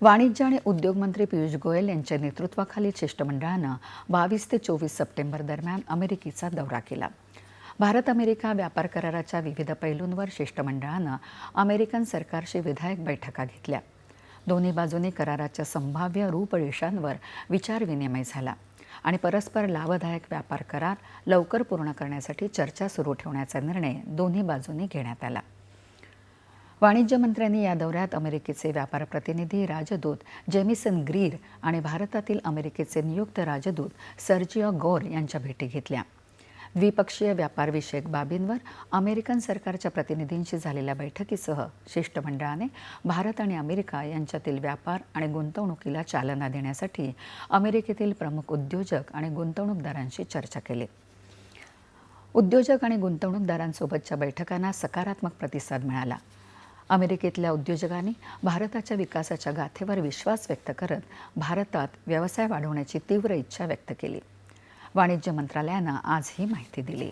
वाणिज्य आणि उद्योग मंत्री पियुष गोयल यांच्या नेतृत्वाखालील शिष्टमंडळानं बावीस ते चोवीस सप्टेंबर दरम्यान अमेरिकेचा दौरा केला. भारत अमेरिका व्यापार कराराच्या विविध पैलूंवर शिष्टमंडळानं अमेरिकन सरकारशी विधायक बैठका घेतल्या. दोन्ही बाजूंनी कराराच्या संभाव्य रूपरेषांवर विचारविनिमय झाला आणि परस्पर लाभदायक व्यापार करार लवकर पूर्ण करण्यासाठी चर्चा सुरू ठेवण्याचा निर्णय दोन्ही बाजूंनी घेण्यात आला. वाणिज्य मंत्र्यांनी या दौऱ्यात अमेरिकेचे व्यापार प्रतिनिधी राजदूत जेमिसन ग्रीर आणि भारतातील अमेरिकेचे नियुक्त राजदूत सर्जिओ गौर यांच्या भेटी घेतल्या. द्विपक्षीय व्यापारविषयक बाबींवर अमेरिकन सरकारच्या प्रतिनिधींशी झालेल्या बैठकीसह शिष्टमंडळाने भारत आणि अमेरिका यांच्यातील व्यापार आणि गुंतवणुकीला चालना देण्यासाठी अमेरिकेतील प्रमुख उद्योजक आणि गुंतवणूकदारांशी चर्चा केली. उद्योजक आणि गुंतवणूकदारांसोबतच्या बैठकांना सकारात्मक प्रतिसाद मिळाला. अमेरिकेतल्या उद्योजकांनी भारताच्या विकासाच्या गाथेवर विश्वास व्यक्त करत भारतात व्यवसाय वाढवण्याची तीव्र इच्छा व्यक्त केली. वाणिज्य मंत्रालयानं आज ही माहिती दिली.